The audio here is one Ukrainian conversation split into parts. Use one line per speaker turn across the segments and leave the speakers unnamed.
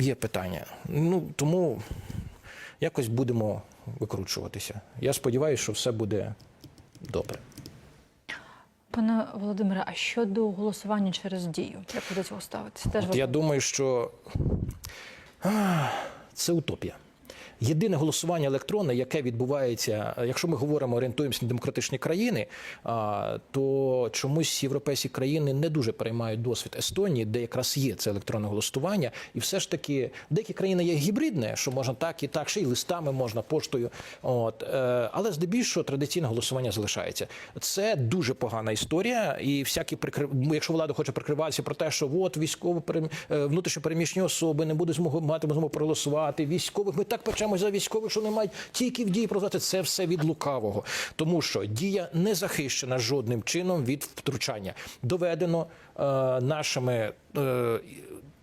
є питання. Ну тому якось будемо викручуватися. Я сподіваюся, що все буде добре.
Пане Володимире, а щодо голосування через дію, як ви до цього ставитися? Теж
От я думаю, що а, це утопія. Єдине голосування електронне, яке відбувається, якщо ми говоримо, орієнтуємося на демократичні країни, то чомусь європейські країни не дуже переймають досвід Естонії, де якраз є це електронне голосування, і все ж таки деякі країни є гібридне, що можна так і так, ще й листами можна, поштою. От е, але здебільшого традиційне голосування залишається. Це дуже погана історія, і всякі прикрив... якщо влада хоче прикриватися про те, що от військово е, внутрішньо переміщені особи не будуть змогу мати змогу проголосувати. Військових ми так печемось за військових, що не мають тільки в дії продати Це все від лукавого, тому що дія не захищена жодним чином від втручання. Доведено е, нашими. Е,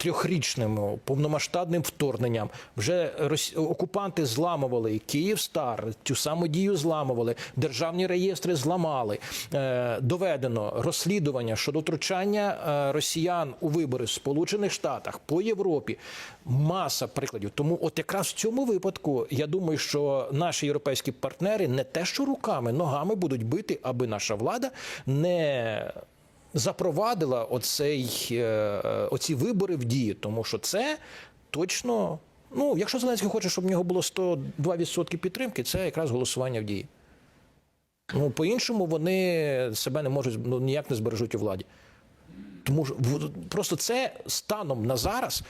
Трьохрічним повномасштабним вторгненням вже окупанти зламували Київстар, цю саму дію зламували, державні реєстри зламали. Е, доведено розслідування щодо втручання е, росіян у вибори в Сполучених Штатах по Європі. Маса прикладів. Тому, от якраз в цьому випадку, я думаю, що наші європейські партнери не те, що руками, ногами будуть бити, аби наша влада не запровадила оцей, е, е, оці вибори в дію, тому що це точно. Ну, якщо Зеленський хоче, щоб в нього було 102% підтримки, це якраз голосування в дії. Ну, по-іншому вони себе не можуть ну, ніяк не збережуть у владі. Тому що просто це станом на зараз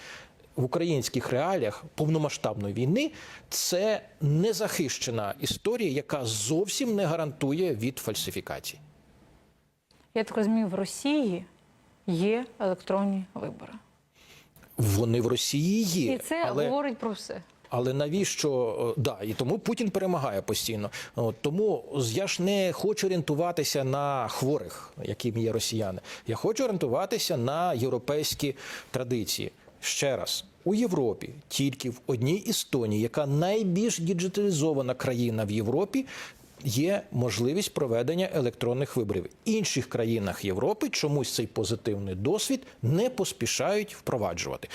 в українських реаліях повномасштабної війни це незахищена історія, яка зовсім не гарантує від фальсифікацій.
Я так розумію, в Росії є електронні вибори.
Вони в Росії є,
І це
але,
говорить про все.
але навіщо е, да, і тому Путін перемагає постійно. Тому я ж не хочу орієнтуватися на хворих, якими є росіяни. Я хочу орієнтуватися на європейські традиції. Ще раз. У Європі тільки в одній Естонії, яка найбільш діджиталізована країна в Європі, є можливість проведення електронних виборів. В інших країнах Європи чомусь цей позитивний досвід не поспішають впроваджувати.